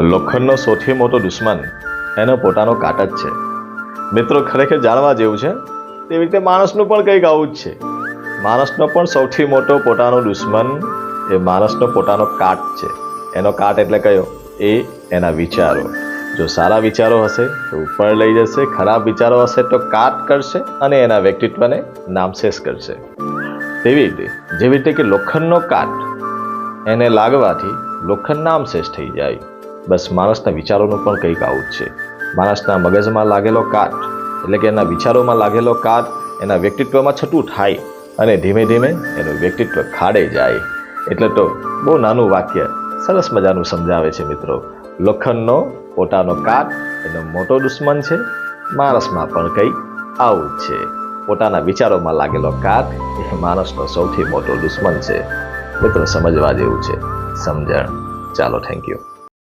લોખંડનો સૌથી મોટો દુશ્મન એનો પોતાનો કાટ જ છે. મિત્રો, ખરેખર જાણવા જેવું છે? તેવી રીતે માણસનું પણ કંઈક આવું જ છે. માણસનો પણ સૌથી મોટો પોતાનો દુશ્મન એ માણસનો પોતાનો કાટ છે. એનો કાટ એટલે કયો? એ એના વિચારો. જો સારા વિચારો હશે, તો ઉપર લઈ જશે, ખરાબ વિચારો હશે, તો કાટ કરશે અને એના વ્યક્તિત્વને નામશેષ કરશે. તેવી રીતે, જેવી રીતે કે લોખંડનો કાટ એને લાગવાથી લોખંડ નામશેષ થઈ જાય. બસ માણસના વિચારોનું પણ કંઈક આવું જ છે. માણસના મગજમાં લાગેલો કાટ, એટલે કે એના વિચારોમાં લાગેલો કાટ એના વ્યક્તિત્વમાં છતું થાય અને ધીમે ધીમે એનું વ્યક્તિત્વ ખાડે જાય. એટલે તો બહુ નાનું વાક્ય, સરસ મજાનું સમજાવે છે મિત્રો. લોખંડનો પોતાનો કાટ, એનો મોટો દુશ્મન છે, માણસમાં પણ કંઈક આવું જ છે. પોતાના વિચારોમાં લાગેલો કાટ એ માણસનો સૌથી મોટો દુશ્મન છે. મિત્રો, સમજવા જેવું છે. સમજણ. ચાલો થેન્ક યુ